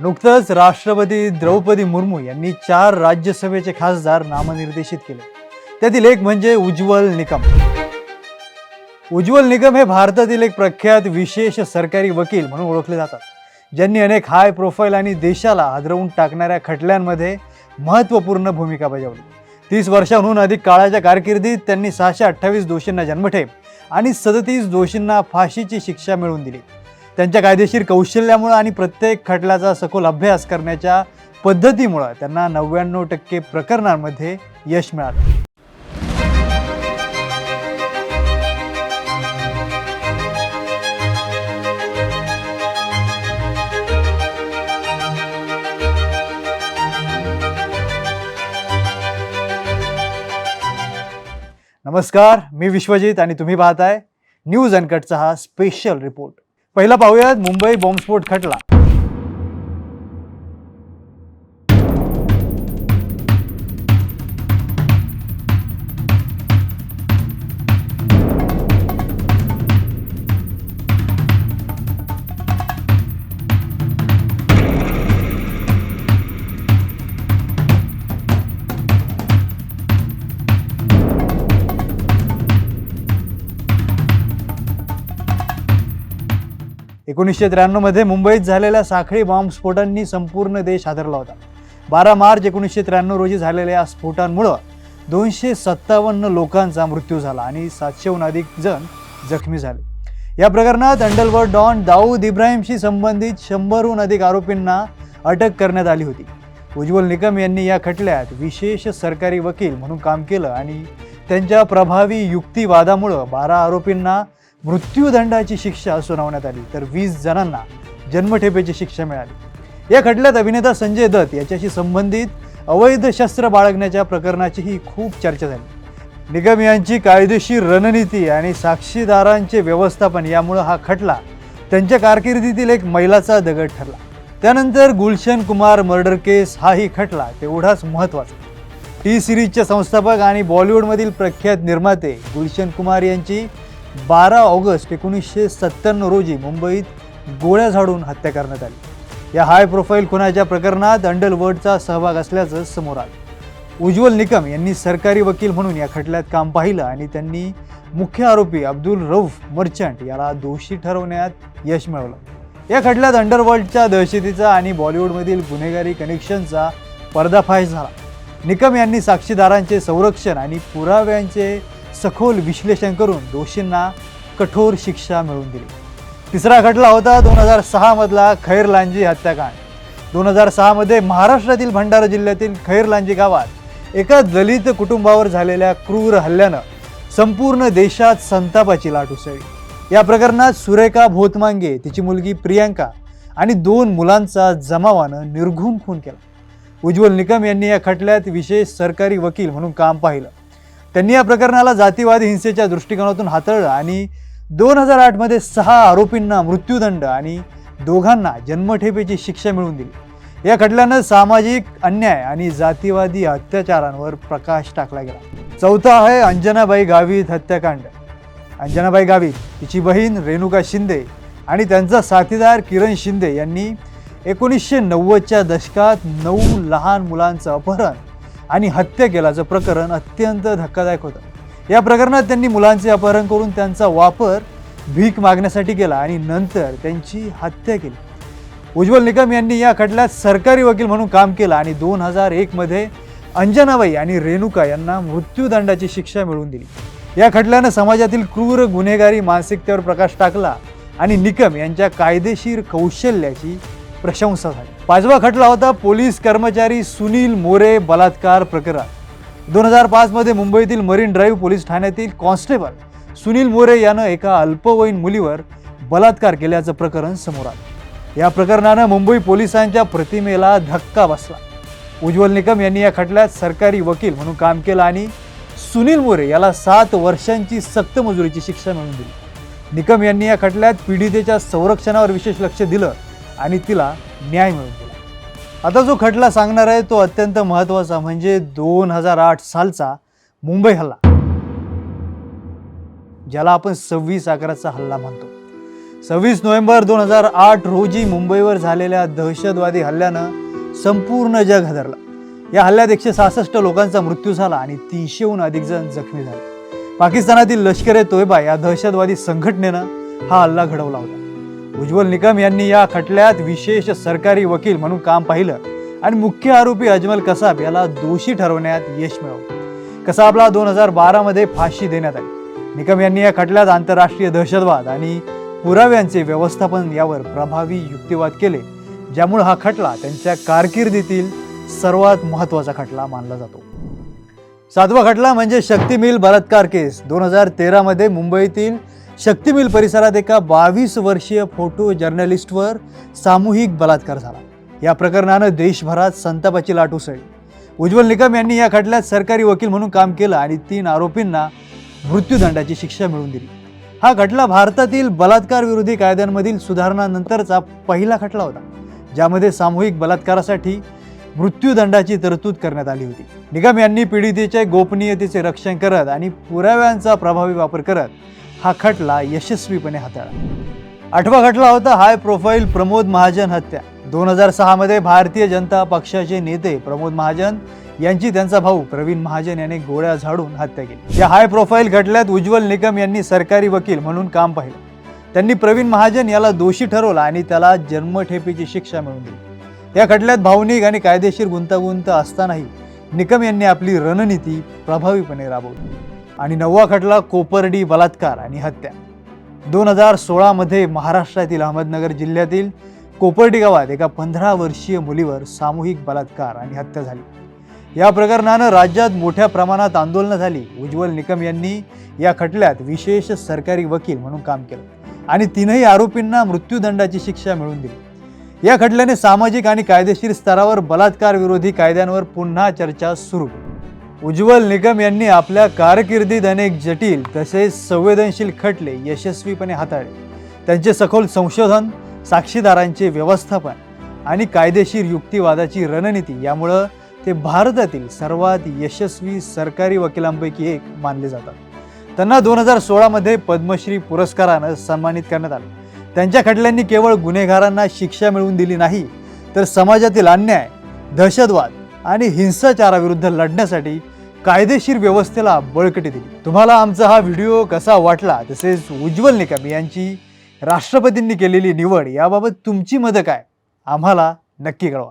नुकतंच राष्ट्रपती द्रौपदी मुर्मू यांनी चार राज्यसभेचे खासदार नामनिर्देशित केले. त्यातील एक म्हणजे उज्ज्वल निकम. उज्ज्वल निकम हे भारतातील एक प्रख्यात विशेष सरकारी वकील म्हणून ओळखले जातात ज्यांनी अनेक हाय प्रोफाईल आणि देशाला हादरवून टाकणाऱ्या खटल्यांमध्ये महत्त्वपूर्ण भूमिका बजावली. तीस वर्षांहून अधिक काळाच्या कारकिर्दीत त्यांनी सहाशे अठ्ठावीस दोषींना जन्मठेप आणि सदतीस दोषींना फाशीची शिक्षा मिळवून दिली. त्यांच्या कायदेशीर कौशल्यामुळं आणि प्रत्येक खटल्याचा सखोल अभ्यास करण्याच्या पद्धतीमुळं त्यांना नव्याण्णव टक्के प्रकरणांमध्ये यश मिळालं. नमस्कार मी विश्वजित आणि तुम्ही पाहताय न्यूज अनकटचा हा स्पेशल रिपोर्ट पहिला पाहूयात मुंबई बॉम्बस्फोट खटला. एकोणीसशे त्र्याण्णवमध्ये मुंबईत झालेल्या साखळी बॉम्बस्फोटांनी संपूर्ण देश हादरला होता. बारा मार्च एकोणीसशे त्र्याण्णव रोजी झालेल्या या स्फोटांमुळं दोनशे सत्तावन्न लोकांचा मृत्यू झाला आणि सातशेहून अधिक जण जखमी झाले. या प्रकरणात अंडलवर्ड डॉन दाऊद इब्राहिमशी संबंधित शंभरहून अधिक आरोपींना अटक करण्यात आली होती. उज्ज्वल निकम यांनी या खटल्यात विशेष सरकारी वकील म्हणून काम केलं आणि त्यांच्या प्रभावी युक्तिवादामुळं बारा आरोपींना मृत्यूदंडाची शिक्षा सुनावण्यात आली. तर वीस जणांना जन्मठेपेची शिक्षा मिळाली. या खटल्यात अभिनेता संजय दत्त याच्याशी संबंधित अवैध शस्त्र बाळगण्याच्या प्रकरणाचीही खूप चर्चा झाली. निगम यांची कायदेशीर रणनीती आणि साक्षीदारांचे व्यवस्थापन यामुळं हा खटला त्यांच्या कारकिर्दीतील एक मैलाचा दगड ठरला. त्यानंतर गुलशन कुमार मर्डर केस हाही खटला तेवढाच महत्त्वाचा. टी सिरीजचे संस्थापक आणि बॉलिवूडमधील प्रख्यात निर्माते गुलशन कुमार यांची बारा ऑगस्ट एकोणीसशे सत्त्याण्णव रोजी मुंबईत गोळ्या झाडून हत्या करण्यात आली. या हाय प्रोफाईल खुनाच्या प्रकरणात अंडरवर्ल्डचा सहभाग असल्याचं समोर आलं. उज्ज्वल निकम यांनी सरकारी वकील म्हणून या खटल्यात काम पाहिलं आणि त्यांनी मुख्य आरोपी अब्दुल रऊफ मर्चंट याला दोषी ठरवण्यात यश मिळवलं. या खटल्यात अंडरवर्ल्डच्या दहशतीचा आणि बॉलिवूडमधील गुन्हेगारी कनेक्शनचा पर्दाफाश झाला. निकम यांनी साक्षीदारांचे संरक्षण आणि पुराव्यांचे सखोल विश्लेषण करून दोषींना कठोर शिक्षा मिळवून दिली. तिसरा खटला होता दोन हजार सहामधला खैर लांजी हत्याकांड. दोन हजार सहामध्ये महाराष्ट्रातील भंडारा जिल्ह्यातील खैर लांजी गावात एका दलित कुटुंबावर झालेल्या क्रूर हल्ल्यानं संपूर्ण देशात संतापाची लाट उसळली. या प्रकरणात सुरेखा भोतमांगे तिची मुलगी प्रियांका आणि दोन मुलांचा जमावानं निर्घुण खून केला. उज्ज्वल निकम यांनी या खटल्यात विशेष सरकारी वकील म्हणून काम पाहिलं. त्यांनी या प्रकरणाला जातीवादी हिंसेच्या दृष्टिकोनातून हाताळलं आणि दोन हजार आठमध्ये सहा आरोपींना मृत्यूदंड आणि दोघांना जन्मठेपेची शिक्षा मिळवून दिली. या खटल्यानं सामाजिक अन्याय आणि जातीवादी अत्याचारांवर प्रकाश टाकला गेला. चौथा आहे अंजनाबाई गावित हत्याकांड. अंजनाबाई गावित तिची बहीण रेणुका शिंदे आणि त्यांचा साथीदार किरण शिंदे यांनी एकोणीसशे नव्वदच्या दशकात नऊ लहान मुलांचं अपहरण आणि हत्या केल्याचं प्रकरण अत्यंत धक्कादायक होतं. या प्रकरणात त्यांनी मुलांचे अपहरण करून त्यांचा वापर भीक मागण्यासाठी केला आणि नंतर त्यांची हत्या केली. उज्ज्वल निकम यांनी या खटल्यात सरकारी वकील म्हणून काम केलं आणि दोन हजार एकमध्ये अंजनाबाई आणि रेणुका यांना मृत्यूदंडाची शिक्षा मिळवून दिली. या खटल्यानं समाजातील क्रूर गुन्हेगारी मानसिकतेवर प्रकाश टाकला आणि निकम यांच्या कायदेशीर कौशल्याची प्रशंसा झाली. पाचवा खटला होता पोलीस कर्मचारी सुनील मोरे बलात्कार प्रकरण. दोन हजार पाचमध्ये मुंबईतील मरीन ड्राईव्ह पोलीस ठाण्यातील कॉन्स्टेबल सुनील मोरे यानं एका अल्पवयीन मुलीवर बलात्कार केल्याचं प्रकरण समोर आलं. या प्रकरणानं मुंबई पोलिसांच्या प्रतिमेला धक्का बसला. उज्ज्वल निकम यांनी या खटल्यात सरकारी वकील म्हणून काम केलं आणि सुनील मोरे याला सात वर्षांची सक्तमजुरीची शिक्षा मिळवून दिली. निकम यांनी या खटल्यात पीडितेच्या संरक्षणावर विशेष लक्ष दिलं आणि तिला न्याय मिळवून दिला आता जो खटला सांगणार आहे तो अत्यंत महत्त्वाचा म्हणजे दोन हजार आठ सालचा मुंबई हल्ला. ज्याला आपण सव्वीस अकराचा हल्ला म्हणतो. सव्वीस नोव्हेंबर दोन हजार आठ रोजी मुंबईवर झालेल्या दहशतवादी हल्ल्यानं संपूर्ण जग हादरलं. या हल्ल्यात एकशे सहासष्ट लोकांचा मृत्यू झाला आणि तीनशेहून अधिक जण जखमी झाले. पाकिस्तानातील लष्कर ए तोयबा या दहशतवादी संघटनेनं हा हल्ला घडवला होता. उज्ज्वल निकम यांनी या खटल्यात विशेष सरकारी वकील म्हणून काम पाहिलं. आणि मुख्य आरोपी अजमल कसाब याला दोषी ठरवण्यात यश मिळवलं कसाबला दोन हजार बारामध्ये फाशी देण्यात आली. निकम यांनी या खटल्यात आंतरराष्ट्रीय दहशतवाद आणि पुराव्यांचे व्यवस्थापन यावर प्रभावी युक्तिवाद केले ज्यामुळे हा खटला त्यांच्या कारकिर्दीतील सर्वात महत्त्वाचा खटला मानला जातो. सातवा खटला म्हणजे शक्ती मिल बलात्कार केस. दोन हजार तेरामध्ये मुंबईतील शक्तिमिल परिसरात एका बावीस वर्षीय फोटो जर्नलिस्टवर सामूहिक बलात्कार झाला. या प्रकरणानं देशभरात संतापाची लाट उसळली. उज्ज्वल निकम यांनी या खटल्यात सरकारी वकील म्हणून काम केलं आणि तीन आरोपींना मृत्यूदंडाची शिक्षा मिळवून दिली. हा खटला भारतातील बलात्कार विरोधी कायद्यांमधील सुधारणानंतरचा पहिला खटला होता ज्यामध्ये सामूहिक बलात्कारासाठी मृत्यूदंडाची तरतूद करण्यात आली होती. निगम यांनी पीडितेच्या गोपनीयतेचे रक्षण करत आणि पुराव्यांचा प्रभावी वापर करत हा खटला यशस्वीपणे हाताळला. आठवा खटला होता हाय प्रोफाईल प्रमोद महाजन हत्या. दोन हजार सहामध्ये भारतीय जनता पक्षाचे नेते प्रमोद महाजन यांची त्यांचा भाऊ प्रवीण महाजन याने गोळ्या झाडून हत्या केली. या हाय प्रोफाईल खटल्यात उज्ज्वल निकम यांनी सरकारी वकील म्हणून काम पाहिलं. त्यांनी प्रवीण महाजन याला दोषी ठरवला आणि त्याला जन्मठेपेची शिक्षा मिळवून दिली. या खटल्यात भावनिक आणि कायदेशीर गुंतागुंत असतानाही निकम यांनी आपली रणनीती प्रभावीपणे राबवली. आणि नववा खटला कोपर्डी बलात्कार आणि हत्या. दोन हजार सोळामध्ये महाराष्ट्रातील अहमदनगर जिल्ह्यातील कोपर्डी गावात एका पंधरा वर्षीय मुलीवर सामूहिक बलात्कार आणि हत्या झाली. या प्रकरणानं राज्यात मोठ्या प्रमाणात आंदोलनं झाली. उज्ज्वल निकम यांनी या खटल्यात विशेष सरकारी वकील म्हणून काम केलं आणि तीनही आरोपींना मृत्यूदंडाची शिक्षा मिळवून दिली. या खटल्याने सामाजिक आणि कायदेशीर स्तरावर बलात्कार विरोधी कायद्यांवर पुन्हा चर्चा सुरू. केली उज्ज्वल निगम यांनी आपल्या कारकिर्दीत अनेक जटिल तसेच संवेदनशील खटले यशस्वीपणे हाताळले. त्यांचे सखोल संशोधन साक्षीदारांचे व्यवस्थापन आणि कायदेशीर युक्तिवादाची रणनीती यामुळं ते भारतातील सर्वात यशस्वी सरकारी वकिलांपैकी एक मानले जातात. त्यांना दोन हजार सोळामध्ये पद्मश्री पुरस्कारानं सन्मानित करण्यात आलं. त्यांच्या खटल्यांनी केवळ गुन्हेगारांना शिक्षा मिळवून दिली नाही तर समाजातील अन्याय दहशतवाद आणि हिंसाचाराविरुद्ध लढण्यासाठी कायदेशीर व्यवस्थेला बळकटी दिली. तुम्हाला आमचा हा व्हिडिओ कसा वाटला? तसेच उज्ज्वल निकम यांची राष्ट्रपतींनी केलेली निवड याबाबत तुमची मतं काय? आम्हाला नक्की कळवा.